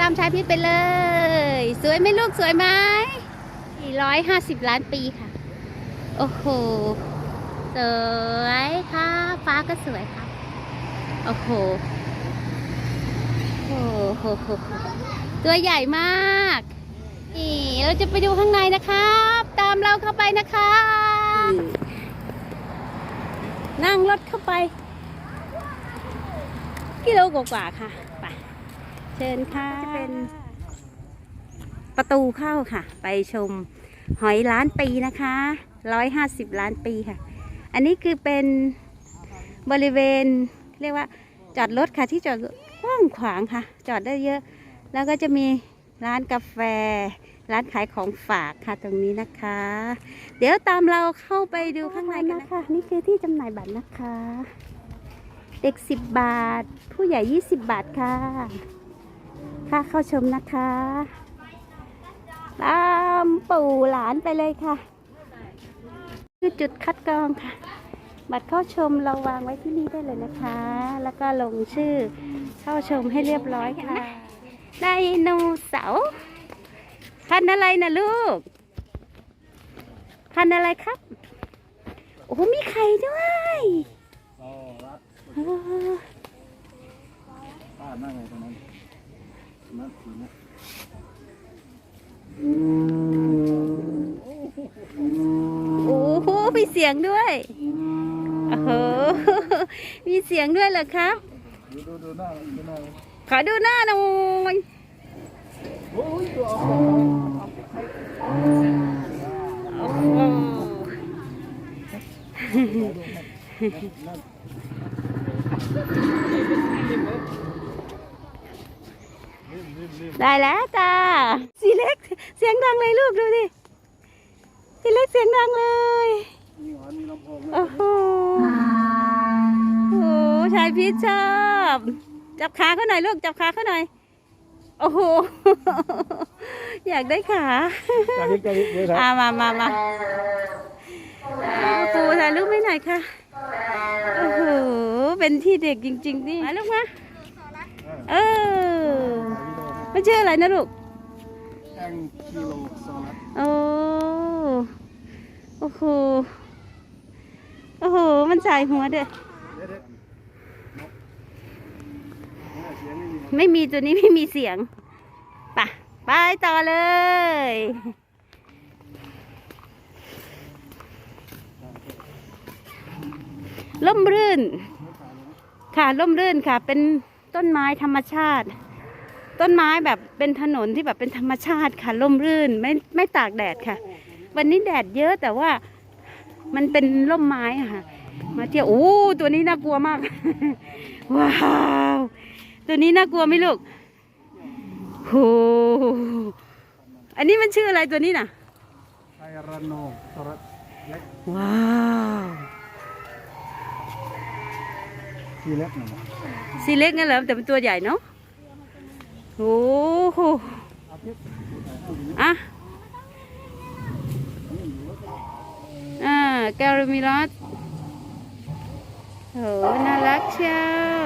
ตามชายพิษไปเลย สวยไหมลูกสวยไหมร้อยห้าสิบล้านปีค่ะ โอ้โห สวยค่ะ ฟ้าก็สวยค่ะ โอ้โห โอ้โห ตัวใหญ่มาก นี่ เราจะไปดูข้างในนะครับ ตามเราเข้าไปนะคะ นั่งรถเข้าไป กิโลกว่าๆค่ะ ไป เชิญค่ะจะเป็นประตูเข้าค่ะ ไปชมหอยล้านปีนะคะร้อยห้าสิบล้านปีค่ะ อันนี้คือเป็นบริเวณเรียกว่าจอดรถค่ะที่จอดรถกว้างขวางค่ะ จอดได้เยอะ แล้วก็จะมีร้านกาแฟ ร้านขายของฝากค่ะตรงนี้นะคะ เดี๋ยวตามเราเข้าไปดูข้างในกันนะคะ นี่คือที่จำหน่ายบัตรนะคะ เด็ก 10 บาท ผู้ใหญ่ 20 บาทค่ะ ค่าเข้าชมนะคะตามปู่หลานไปเลยค่ะ คือจุดคัดกรองค่ะ บัตรเข้าชมเราวางไว้ที่นี่ได้เลยนะคะ แล้วก็ลงชื่อเข้าชมให้เรียบร้อยค่ะไดโนเสาร์พันธุ์อะไรนะลูก พันธุ์อะไรครับ โอ้โหมีไข่ด้วยอ๋อรัดโอ้ป้านั่งไงตรงนั้นนั่นสีนะ โอ้โหมีเสียงด้วยโอ้โหมีเสียงด้วยเหรอครับ ขอดูหน้าหน่อยโอ้ยตัวเอาโอ้โห ได้แล้วจ้าสีเล็กเสียงดังเลยลูกดูดิสีเล็กเสียงดังเลยมีหวานมีลำโพงโอ้โหโอ้โหชายพีชชอบจับขาเขาหน่อยลูกจับขาเขาหน่อยโอ้โห อยากได้ขากระดิกกระดิกเดี๋ยวครับอ่ามามามาปูถ่ายรูปไม่หน่อยค่ะ โอ้โห เป็นที่เด็กจริง ๆ นี่มาลูกมา เออ ไม่ชื่ออะไรนะลูกแองกิโลโซลัสโอ้โอ้โหโอ้โห มันสายหัวเด้อเด็ดเด็ดนกเสียงไม่มีไม่มีตัวนี้ไม่มีเสียงไปะไปต่อเลยล่มรื่น ค่ะล่มรื่นค่ะ เป็นต้นไม้ธรรมชาติ ต้นไม้แบบเป็นถนนที่แบบเป็นธรรมชาติค่ะล่มรื่นไม่ไม่ตากแดดค่ะ วันนี้แดดเยอะแต่ว่ามันเป็นร่มไม้อะค่ะ มาเที่ยวโอ้ตัวนี้น่ากลัวมาก ว้าวตัวนี้น่ากลัวไหมลูกโหอันนี้มันชื่ออะไรตัวนี้น่ะไทรโนโซลัสเล็กว้าวทีเล็กหน่อยสีเล็กงั้นเหรอแต่เป็นตัวใหญ่เนาะ โอ้โหอาทิตย์อะอ่าแกลมิรัสโหน่ารักเชียว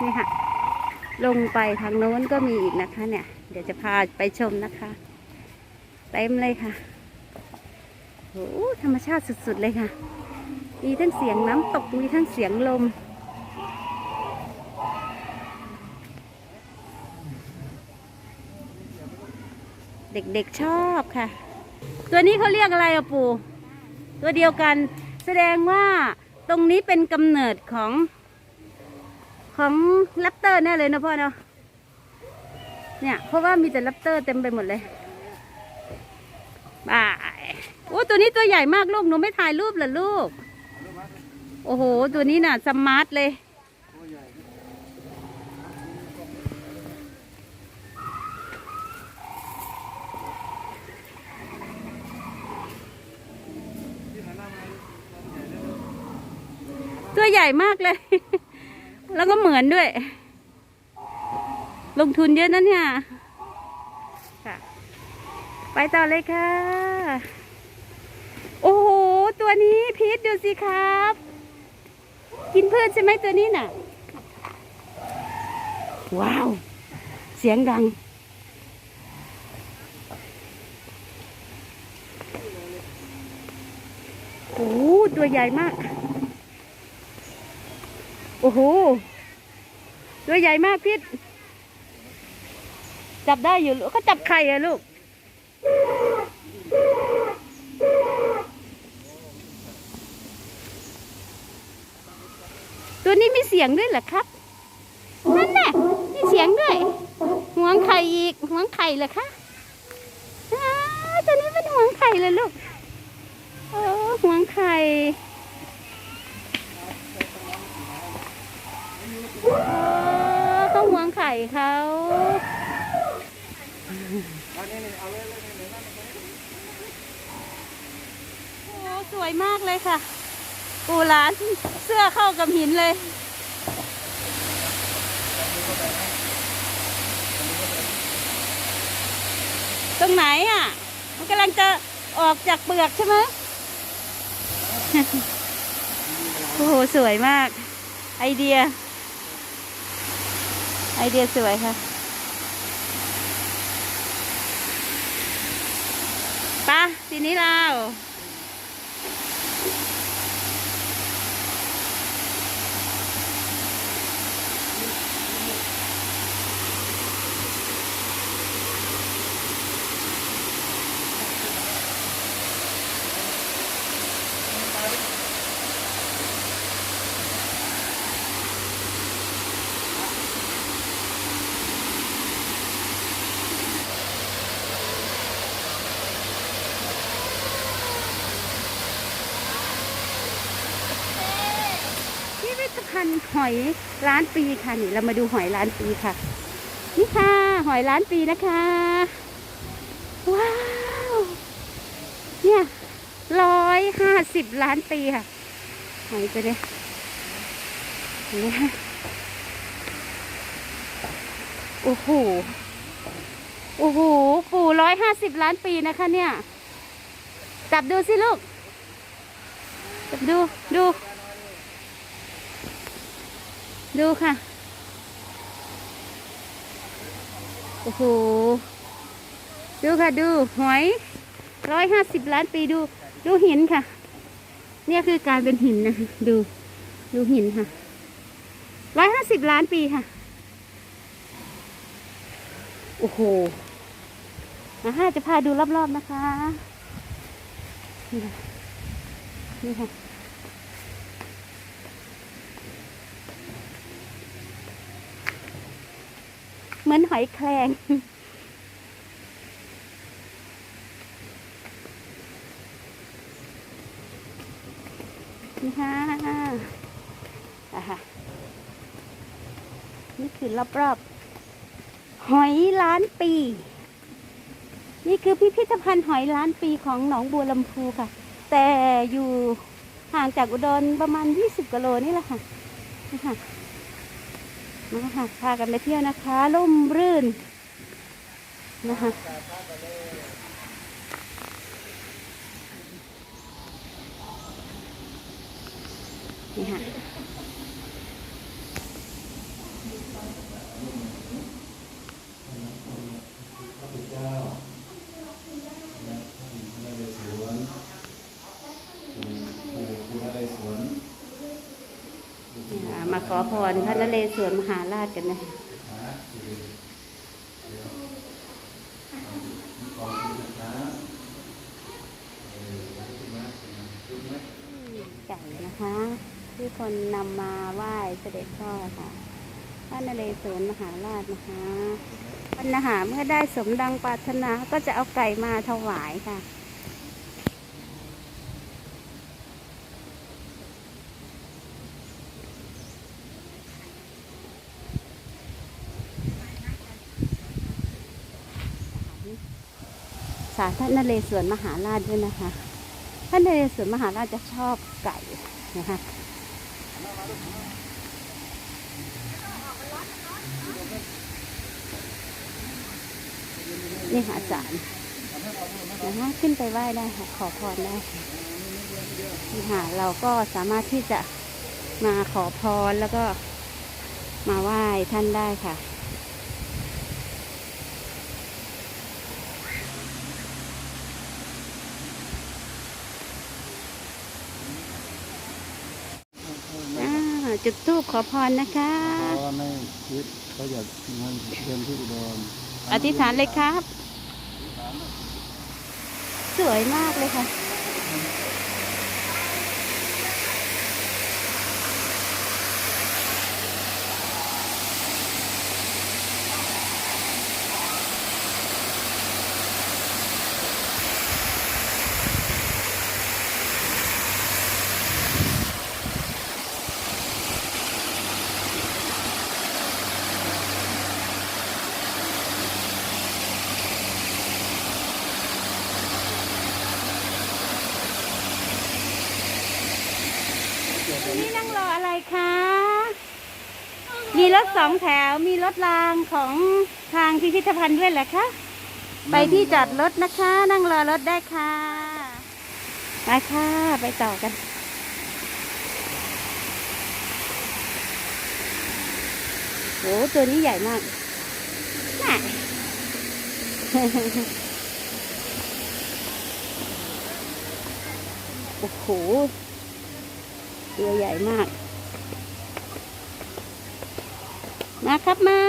นี่ค่ะ ลงไปทางโน้นก็มีอีกนะคะเนี่ย เดี๋ยวจะพาไปชมนะคะ เต็มเลยค่ะโอ้ธรรมชาติสุด ๆ เลยค่ะ มีทั้งเสียงน้ำตก มีทั้งเสียงลม เด็กๆชอบค่ะ ตัวนี้เขาเรียกอะไรอะปู่ ตัวเดียวกัน แสดงว่าตรงนี้เป็นกำเนิดของของแรปเตอร์แน่เลยนะพ่อเนาะ เนี่ย เพราะว่ามีแต่แรปเตอร์เต็มไปหมดเลยบายโอ้ตัวนี้ตัวใหญ่มากลูกหนูไม่ถ่ายรูปเหรอลูก โอ้โห ตัวนี้น่ะสมาร์ทเลย ตัวใหญ่มากเลย แล้วก็เหมือนด้วย ลงทุนเยอะนะเนี่ยค่ะ ไปต่อเลยค่ะ โอ้โห ตัวนี้พีทดูสิครับ กินพืชใช่ไหมตัวนี้น่ะ ว้าว เสียงดัง โอ้โหตัวใหญ่มาก โอ้โห ตัวใหญ่มากพิษ จับได้อยู่ลูกเขาจับไข่อะลูก ตัวนี้มีเสียงด้วยเหรอครับ นั่นน่ะมีเสียงด้วยหวงไข่อีกหวงไข่เหรอคะอ้าวตัวนี้เป็นหวงไข่เลยลูกเออหวงไข่เขาหวงไข่เขาเนี่ยเนี่ยเอาเลยเลยเลยเลย โอ้ สวยมากเลยค่ะ ปูร้านเสื้อเข้ากับหินเลย ตรงไหนอะ มันกำลังจะออกจากเปลือกใช่ไหมโอ้โห สวยมาก ไอเดีย ไอเดียสวยค่ะปะทีนี้เรา หอยล้านปีค่ะนี่เรามาดูหอยล้านปีค่ะ นี่ค่ะ หอยล้านปีนะคะ ว้าว เนี่ยร้อยห้าสิบล้านปีค่ะหอยตัวเนี้ยเห็นไหมคะโอ้โหโอ้โหปู่ร้อยห้าสิบล้านปีนะคะเนี่ย จับดูสิลูก จับดูดู ดูค่ะ โอ้โห ดูค่ะดูหอยร้อยห้าสิบล้านปีดู ดูหินค่ะ เนี่ยคือการเป็นหินนะคะดูดูหินค่ะร้อยห้าสิบล้านปีค่ะ โอ้โหนะคะจะพาดูรอบๆนะคะ นี่ค่ะนี่ค่ะ เห มือนหอยแครงนี่ค่ะอะค่ะนี่คือรอบๆ หอยล้านปี นี่คือพิพิธภัณฑ์หอยล้านปีของหนองบัวลำพูค่ะ แต่อยู่ห่างจากอุดรประมาณ 20กิโลนี่แหละค่ะ นะคะพากันไปเที่ยวนะคะร่มรื่นนะคะนี่ค่ะ อ่ามาขอพรพระนเรศวรมหาราชกันนะคะไก่นะคะ ที่คนนำมาไหว้เสด็จพ่อค่ะพระนเรศวรมหาราชนะคะปัญหาเมื่อได้สมดังปรารถนาก็จะเอาไก่มาถวายค่ะ ท่านนเรศวรมหาราชด้วยนะคะ ท่านนเรศวรมหาราชจะชอบไก่นะคะนี่ค่ะอาจารย์นะคะขึ้นไปไหว้ได้ค่ะขอพรได้ค่ะนี่ค่ะเราก็สามารถที่จะมาขอพรแล้วก็มาไหว้ท่านได้ค่ะ อ่า จุดทูปขอพรนะคะเพราะในชีวิตเขาอยากเงินเดินที่อุดรอธิษฐานเลยครับ สวยมากเลยค่ะ นี่นั่งรออะไรคะ มีรถสองแถว มีรถรางของทางพิพิธภัณฑ์ด้วยเหรอคะ ไปที่จอดรถนะคะ นั่งรอรถได้ค่ะ ไปค่ะ ไปต่อกันโอ้ตัวนี้ใหญ่มากน่ะโอ้โห ตัวใหญ่มาก มาครับมา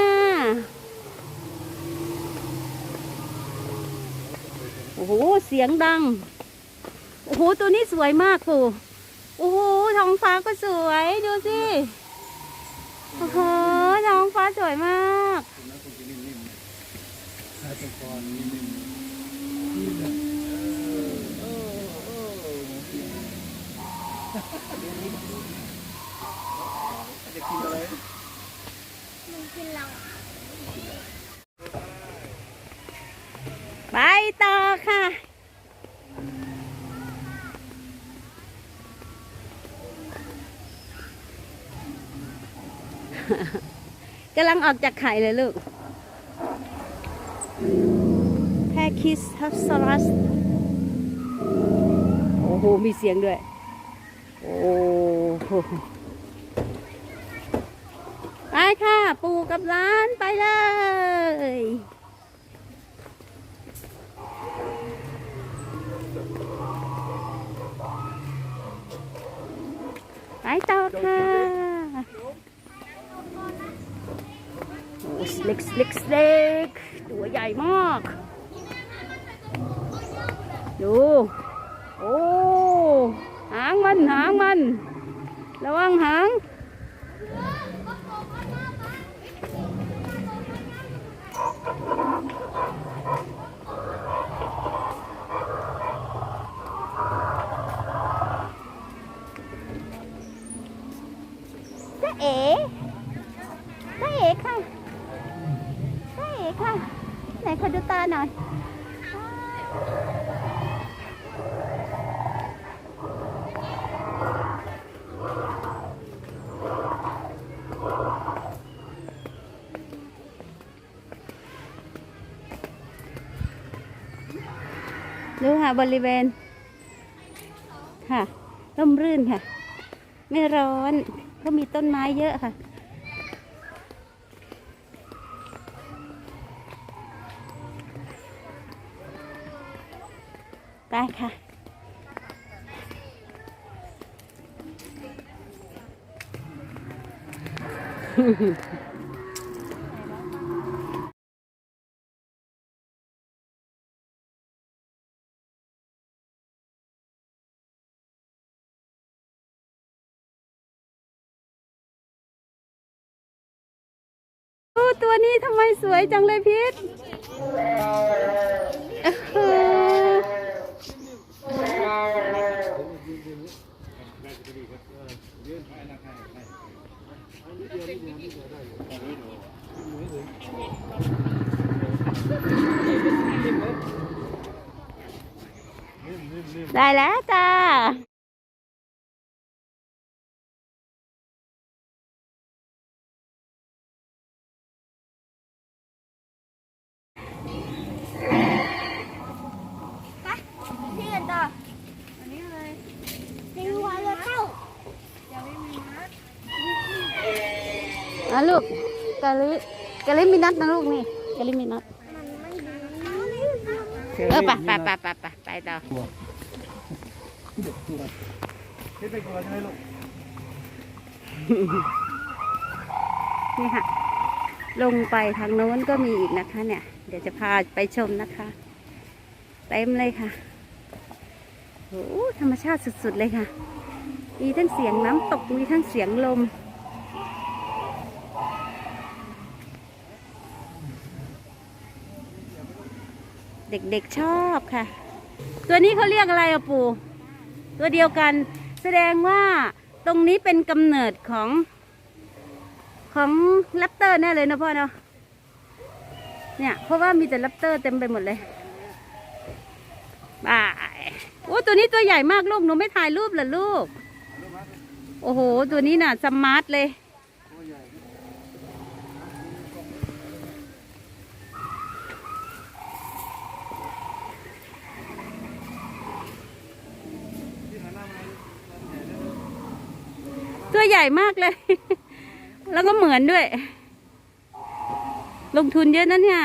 โอ้โห เสียงดัง โอ้โห ตัวนี้สวยมากปู่ โอ้โห ท้องฟ้าก็สวย ดูสิ โอ้โห ท้องฟ้าสวยมาก นิ่ม จะกินอะไรไปต่อค่ะ กำลังออกจากไข่เลยลูกแพคิสทัสซอรัส โอ้โห มีเสียงด้วย โอ้ไปค่ะ ปู่กับร้านไปเลยไปต่อค่ะโอ้สเล็กสเล็กสเล็กตัวใหญ่มาก ดู โอ้างมันหางมัน ระวังหางจ้าเอ๋จ้าเอ๋ค่ะจ้าเอ๋ค่ะ ไหนขอดูตาหน่อย บริเวณ ค่ะร่มรื่นค่ะ ไม่ร้อนก็มีต้นไม้เยอะค่ะได้ค่ะโอ้ ตัวนี้ทำไมสวยจังเลยพิษได้แล้วจ้า น อะลูกกะลิกะลิมีนัดนะลูกนี่กะลิมีนัดเออไปไปไปไปไปไปต่อเด็กตัวนี่เป็นตัวใช่ไหมลูกนี่ค่ะ ลงไปทางโน้นก็มีอีกนะคะ เนี่ย เดี๋ยวจะพาไปชมนะคะ เต็มเลยค่ะโอ้โหธรรมชาติสุดๆเลยค่ะ มีทั้งเสียงน้ำตก มีทั้งเสียงลม เด็กๆชอบค่ะ ตัวนี้เขาเรียกอะไรอะปู่ตัวเดียวกัน แสดงว่าตรงนี้เป็นกำเนิดของ ของแรปเตอร์แน่เลยนะพ่อเนาะเนี่ยเพราะว่ามีแต่แรปเตอร์เต็มไปหมดเลยบายโอ้ตัวนี้ตัวใหญ่มากลูกหนูไม่ถ่ายรูปเหรอลูก โอ้โห ตัวนี้น่ะสมาร์ทเลย ตัวใหญ่ที่หันหน้ามา ตัวใหญ่มากเลย แล้วก็เหมือนด้วย ลงทุนเยอะนะเนี่ย